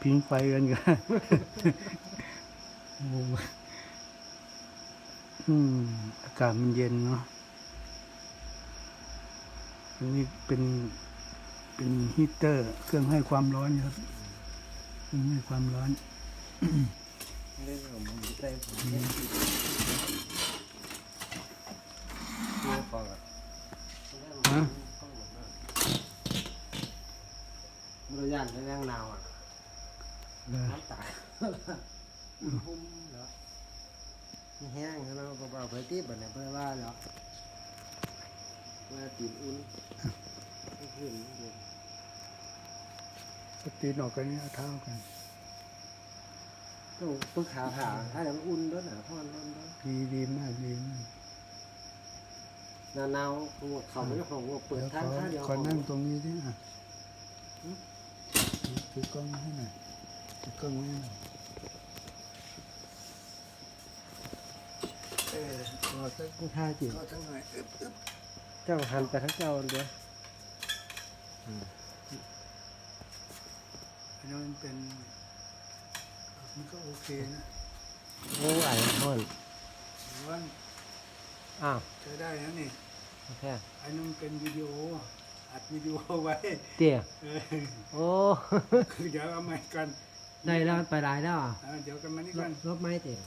พิงไฟกันกันอ้อืมอากาศมันเย็นเนาะอันนี้เป็นเป็นฮีเตอร์ เครื่องให้ความร้อนครับเครื่องให้ความร้อนเรื่องของมันใส่ผมเนี่ยตัวฟองอะ ฮะ บ รยานแรงหนาวอะน้ำตาพุ่มเหรอมันแห้งแล้วก็เอาไปตีบบนี้เพื่อว่าเหรอเพื่อตีนอุ่นไม่ขึ้นเย็นก็ตีนออกกันนี่เอาเท้ากันต้องต้องขาผ่าถ้าอย่างอุ่นด้วยหนาพ่อนร้อนด้วยดีดีมากดีมากหนาหนาวหัวเขาไม่ได้ของเปิดเดี๋ยวทางข้าเดียวขอนั่งตรงนี้ดิอะ ถือกล้องให้หน่อยถือกล้องไว้ให้หน่อยเออขอสักต้องท่าจิขอสักหน่อยอึ๊บอึ๊บเจ้าหันไปทั้งเจ้าเดียวอันนี้มันเป็นมันก็โอเคนะโอ้ไอ้พ่อนหรือว่าอ้าวใช้ได้นะนี่โอเคอันนี้มันเป็นวิดีโอ อัดวิดีโอไว้เตี้ยเออโอ้คือเดี๋ยวเอาไม้กัน ได้แล้วไปหลายแล้วอะ เออเดี๋ยวกันมานี่ลกันบลบไม้เตี้ย